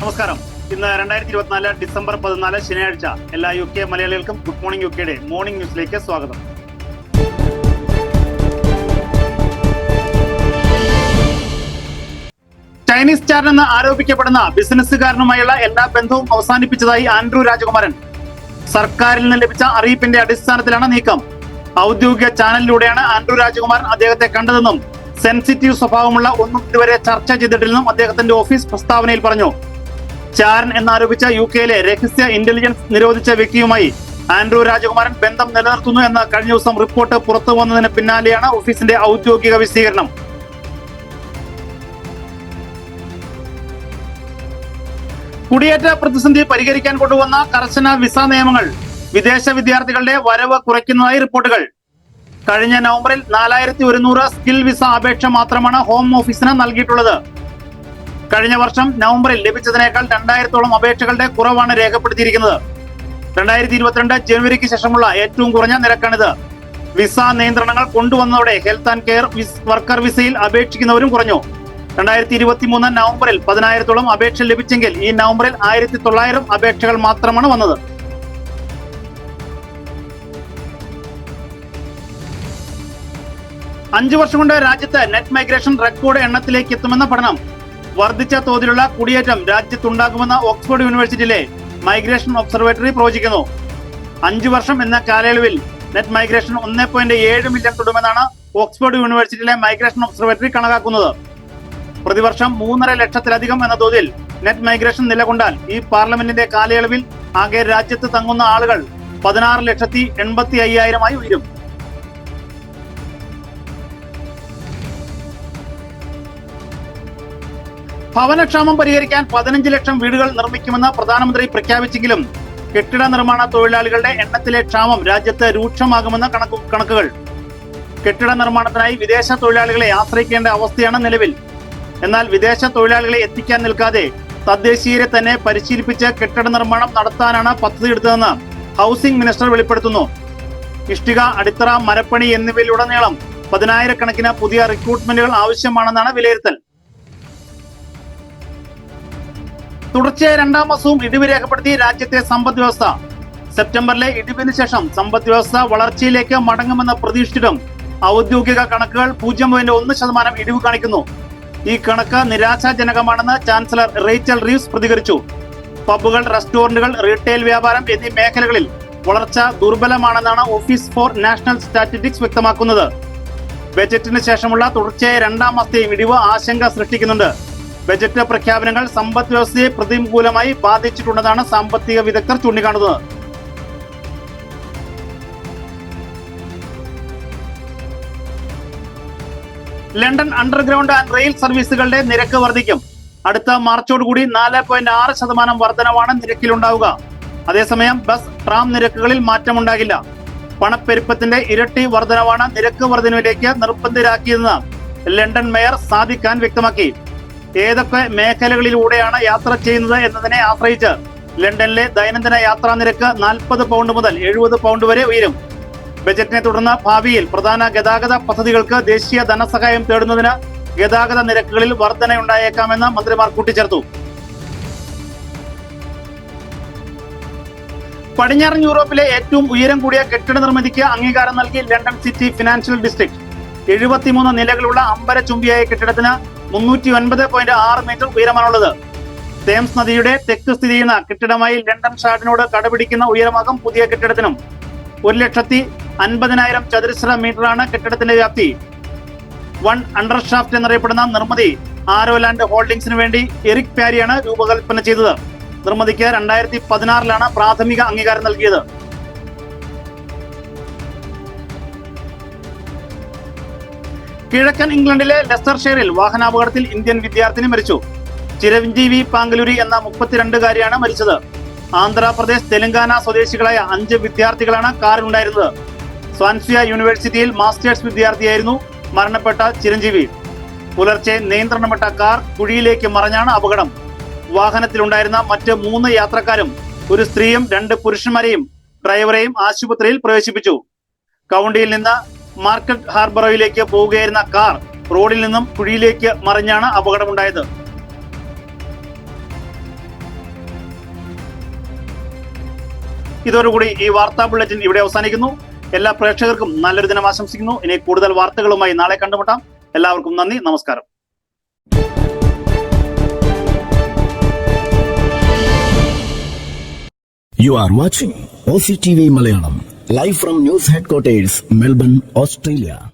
നമസ്കാരം. ഇന്ന് രണ്ടായിരത്തി ഇരുപത്തിനാല് ഡിസംബർ പതിനാല് ശനിയാഴ്ച എല്ലാ യു കെ മലയാളികൾക്കും ഗുഡ് മോർണിംഗ് യു കെയുടെ മോർണിംഗ് ന്യൂസിലേക്ക് സ്വാഗതം. ചൈനീസ് ചാരനെന്ന് ആരോപിക്കപ്പെടുന്ന ബിസിനസ്സുകാരനുമായുള്ള എല്ലാ ബന്ധവും അവസാനിപ്പിച്ചതായി ആൻഡ്രൂ രാജകുമാരൻ. സർക്കാരിൽ നിന്ന് ലഭിച്ച അറിയിപ്പിന്റെ അടിസ്ഥാനത്തിലാണ് നീക്കം. ഔദ്യോഗിക ചാനലിലൂടെയാണ് ആൻഡ്രൂ രാജകുമാരൻ അദ്ദേഹത്തെ കണ്ടതെന്നും സെൻസിറ്റീവ് സ്വഭാവമുള്ള ഒന്നും ഇതുവരെ ചർച്ച ചെയ്തിട്ടില്ലെന്നും അദ്ദേഹത്തിന്റെ ഓഫീസ് പ്രസ്താവനയിൽ പറഞ്ഞു. ചാരൻ എന്നാരോപിച്ച യു കെയിലെ രഹസ്യ ഇന്റലിജൻസ് നിരോധിച്ച വ്യക്തിയുമായി ആൻഡ്രൂ രാജകുമാരൻ ബന്ധം നിലനിർത്തുന്നു എന്ന കഴിഞ്ഞ ദിവസം റിപ്പോർട്ട് പുറത്തു വന്നതിന് പിന്നാലെയാണ് ഓഫീസിന്റെ ഔദ്യോഗിക വിശദീകരണം. കുടിയേറ്റ പ്രതിസന്ധി പരിഹരിക്കാൻ കൊണ്ടുവന്ന കർശന വിസ നിയമങ്ങൾ വിദേശ വിദ്യാർത്ഥികളുടെ വരവ് കുറയ്ക്കുന്നതായി റിപ്പോർട്ടുകൾ. കഴിഞ്ഞ നവംബറിൽ നാലായിരത്തി ഒരുന്നൂറ് സ്കിൽ വിസ അപേക്ഷ മാത്രമാണ് ഹോം ഓഫീസിന് നൽകിയിട്ടുള്ളത്. കഴിഞ്ഞ വർഷം നവംബറിൽ ലഭിച്ചതിനേക്കാൾ രണ്ടായിരത്തോളം അപേക്ഷകളുടെ കുറവാണ് രേഖപ്പെടുത്തിയിരിക്കുന്നത്. രണ്ടായിരത്തി ഇരുപത്തിരണ്ട് ജനുവരിക്ക് ശേഷമുള്ള ഏറ്റവും കുറഞ്ഞ നിരക്കാണിത്. വിസ നിയന്ത്രണങ്ങൾ കൊണ്ടുവന്നതോടെ ഹെൽത്ത് ആൻഡ് കെയർ വർക്കർ വിസയിൽ അപേക്ഷിക്കുന്നവരും കുറഞ്ഞു. രണ്ടായിരത്തി ഇരുപത്തി മൂന്ന് നവംബറിൽ പതിനായിരത്തോളം അപേക്ഷ ലഭിച്ചെങ്കിൽ ഈ നവംബറിൽ ആയിരത്തി തൊള്ളായിരം അപേക്ഷകൾ മാത്രമാണ് വന്നത്. അഞ്ചു വർഷം കൊണ്ട് രാജ്യത്ത് നെറ്റ് മൈഗ്രേഷൻ റെക്കോർഡ് എണ്ണത്തിലേക്ക് എത്തുമെന്ന പഠനം വർദ്ധിച്ച തോതിലുള്ള കുടിയേറ്റം രാജ്യത്തുണ്ടാകുമെന്ന ഓക്സ്ഫോർഡ് യൂണിവേഴ്സിറ്റിയിലെ മൈഗ്രേഷൻ ഒബ്സർവേറ്ററി പ്രവചിക്കുന്നു. അഞ്ചു വർഷം എന്ന കാലയളവിൽ നെറ്റ് മൈഗ്രേഷൻ ഒന്നേ പോയിന്റ് ഏഴ് മില്യൺ തൊടുമെന്നാണ് ഓക്സ്ഫോർഡ് യൂണിവേഴ്സിറ്റിയിലെ മൈഗ്രേഷൻ ഒബ്സർവേറ്ററി കണക്കാക്കുന്നത്. പ്രതിവർഷം മൂന്നര ലക്ഷത്തിലധികം എന്ന തോതിൽ നെറ്റ് മൈഗ്രേഷൻ നിലകൊണ്ടാൽ ഈ പാർലമെന്റിന്റെ കാലയളവിൽ ആകെ രാജ്യത്ത് തങ്ങുന്ന ആളുകൾ പതിനാറ് ലക്ഷത്തി എൺപത്തി അയ്യായിരമായി ഉയരും. ഭവനക്ഷാമം പരിഹരിക്കാൻ പതിനഞ്ച് ലക്ഷം വീടുകൾ നിർമ്മിക്കുമെന്ന് പ്രധാനമന്ത്രി പ്രഖ്യാപിച്ചെങ്കിലും കെട്ടിട നിർമ്മാണ തൊഴിലാളികളുടെ എണ്ണത്തിലെ ക്ഷാമം രാജ്യത്ത് രൂക്ഷമാകുമെന്ന കണക്കു കണക്കുകൾ. കെട്ടിട നിർമ്മാണത്തിനായി വിദേശ തൊഴിലാളികളെ ആശ്രയിക്കേണ്ട അവസ്ഥയാണ് നിലവിൽ. എന്നാൽ വിദേശ തൊഴിലാളികളെ എത്തിക്കാൻ നിൽക്കാതെ തദ്ദേശീയരെ തന്നെ പരിശീലിപ്പിച്ച് കെട്ടിട നിർമ്മാണം നടത്താനാണ് പദ്ധതി എടുത്തതെന്ന് ഹൗസിംഗ് മിനിസ്റ്റർ വെളിപ്പെടുത്തുന്നു. ഇഷ്ടിക അടിത്തറ മരപ്പണി എന്നിവയിലുടനീളം പതിനായിരക്കണക്കിന് പുതിയ റിക്രൂട്ട്മെന്റുകൾ ആവശ്യമാണെന്നാണ് വിലയിരുത്തൽ. തുടർച്ചയായ രണ്ടാം മാസവും ഇടിവ് രേഖപ്പെടുത്തി രാജ്യത്തെ സമ്പദ് വ്യവസ്ഥ. സെപ്റ്റംബറിലെ ഇടിവിന് ശേഷം സമ്പദ് വ്യവസ്ഥ വളർച്ചയിലേക്ക് മടങ്ങുമെന്ന പ്രതീക്ഷിച്ചിട്ടും ഔദ്യോഗിക കണക്കുകൾ പൂജ്യം പോയിന്റ് ഒന്ന് ശതമാനം ഇടിവ് കാണിക്കുന്നു. ഈ കണക്ക് നിരാശാജനകമാണെന്ന് ചാൻസലർ റേച്ചൽ റീവ്സ് പ്രതികരിച്ചു. പബ്ബുകൾ റെസ്റ്റോറന്റുകൾ റീറ്റെയിൽ വ്യാപാരം എന്നീ മേഖലകളിൽ വളർച്ച ദുർബലമാണെന്നാണ് ഓഫീസ് ഫോർ നാഷണൽ സ്റ്റാറ്റിസ്റ്റിക്സ് വ്യക്തമാക്കുന്നത്. ബജറ്റിന് ശേഷമുള്ള തുടർച്ചയായ രണ്ടാം മാസത്തെയും ഇടിവ് ആശങ്ക സൃഷ്ടിക്കുന്നുണ്ട്. ബജറ്റ് പ്രഖ്യാപനങ്ങൾ സമ്പദ് വ്യവസ്ഥയെ പ്രതികൂലമായി ബാധിച്ചിട്ടുണ്ടെന്നാണ് സാമ്പത്തിക വിദഗ്ധർ ചൂണ്ടിക്കാണുന്നത്. ലണ്ടൻ അണ്ടർഗ്രൗണ്ട് ആൻഡ് റെയിൽ സർവീസുകളുടെ നിരക്ക് വർദ്ധിക്കും. അടുത്ത മാർച്ചോടുകൂടി നാല് പോയിന്റ് ആറ് ശതമാനം വർധനവാണ് നിരക്കിലുണ്ടാവുക. അതേസമയം ബസ് ട്രാം നിരക്കുകളിൽ മാറ്റമുണ്ടാകില്ല. പണപ്പെരുപ്പത്തിന്റെ ഇരട്ടി വർധനവാണ് നിരക്ക് വർധനവിലേക്ക് നിർബന്ധിതരാക്കിയതെന്ന് ലണ്ടൻ മേയർ സാദിഖാൻ ഖാൻ വ്യക്തമാക്കി. ഏതൊക്കെ മേഖലകളിലൂടെയാണ് യാത്ര ചെയ്യുന്നത് എന്നതിനെ ആശ്രയിച്ച് ലണ്ടനിലെ ദൈനംദിന യാത്രാ നിരക്ക് നാൽപ്പത് പൗണ്ട് മുതൽ എഴുപത് പൗണ്ട് വരെ ഉയരും. ബജറ്റിനെ തുടർന്ന് ഭാവിയിൽ പ്രധാന ഗതാഗത പദ്ധതികൾക്ക് ദേശീയ ധനസഹായം തേടുന്നതിന് ഗതാഗത നിരക്കുകളിൽ വർധനയുണ്ടായേക്കാമെന്ന് മന്ത്രിമാർ കൂട്ടിച്ചേർത്തു. പടിഞ്ഞാറൻ യൂറോപ്പിലെ ഏറ്റവും ഉയരം കൂടിയ കെട്ടിട നിർമ്മിതിക്ക് അംഗീകാരം നൽകി ലണ്ടൻ സിറ്റി ഫിനാൻഷ്യൽ ഡിസ്ട്രിക്ട്. എഴുപത്തിമൂന്ന് നിലകളുള്ള അമ്പരചുംബിയായ കെട്ടിടത്തിന് മുന്നൂറ്റി ഒൻപത് പോയിന്റ് ആറ് മീറ്റർ ഉയരമാണുള്ളത്. തേംസ് നദിയുടെ തെക്ക് സ്ഥിതി ചെയ്യുന്ന കെട്ടിടമായി ലണ്ടൻ ഷാഡിനോട് കടപിടിക്കുന്ന ഉയരമാകും പുതിയ കെട്ടിടത്തിനും. ഒരു ലക്ഷത്തി അൻപതിനായിരം ചതുരശ്ര മീറ്ററാണ് കെട്ടിടത്തിന്റെ വ്യാപ്തി. വൺ അണ്ടർഷാഫ്റ്റ് എന്നറിയപ്പെടുന്ന നിർമ്മിതി ആരോലാൻഡ് ഹോൾഡിംഗ്സിന് വേണ്ടി എറിക് പാരിയാണ് രൂപകൽപ്പന ചെയ്തത്. നിർമ്മിതിക്ക് രണ്ടായിരത്തി പതിനാറിലാണ് പ്രാഥമിക അംഗീകാരം നൽകിയത്. കിഴക്കൻ ഇംഗ്ലണ്ടിലെ ലെസ്റ്റർഷെയറിൽ വാഹനാപകടത്തിൽ ഇന്ത്യൻ വിദ്യാർത്ഥിനി മരിച്ചു. ചിരഞ്ജീവി പാങ്കലൂരി എന്ന മുപ്പത്തിരണ്ടുകാരിയാണ് മരിച്ചത്. ആന്ധ്രാപ്രദേശ് തെലങ്കാന സ്വദേശികളായ അഞ്ച് വിദ്യാർത്ഥികളാണ് കാറിൽ ഉണ്ടായിരുന്നത് സ്വാൻസിയ യൂണിവേഴ്സിറ്റിയിൽ മാസ്റ്റേഴ്സ് വിദ്യാർത്ഥിയായിരുന്നു മരണപ്പെട്ട ചിരഞ്ജീവി. പുലർച്ചെ നിയന്ത്രണമിട്ട കാർ കുഴിയിലേക്ക് മറഞ്ഞാണ് അപകടം. വാഹനത്തിലുണ്ടായിരുന്ന മറ്റ് മൂന്ന് യാത്രക്കാരും ഒരു സ്ത്രീയും രണ്ട് പുരുഷന്മാരെയും ഡ്രൈവറെയും ആശുപത്രിയിൽ പ്രവേശിപ്പിച്ചു. കൗണ്ടിയിൽ നിന്ന് മാർക്കറ്റ് ഹാർബറയിലേക്ക് പോവുകയായിരുന്ന കാർ റോഡിൽ നിന്നും കുഴിയിലേക്ക് മറിഞ്ഞാണ് അപകടമുണ്ടായത്. ഇതോടുകൂടി ഈ വാർത്താ ബുള്ളറ്റിൻ ഇവിടെ അവസാനിക്കുന്നു. എല്ലാ പ്രേക്ഷകർക്കും നല്ലൊരു ദിനം ആശംസിക്കുന്നു. ഇനി കൂടുതൽ വാർത്തകളുമായി നാളെ കണ്ടുമുട്ടാം. എല്ലാവർക്കും നന്ദി നമസ്കാരം. You are watching Aussie T V Malayalam live from news headquarters, Melbourne, Australia.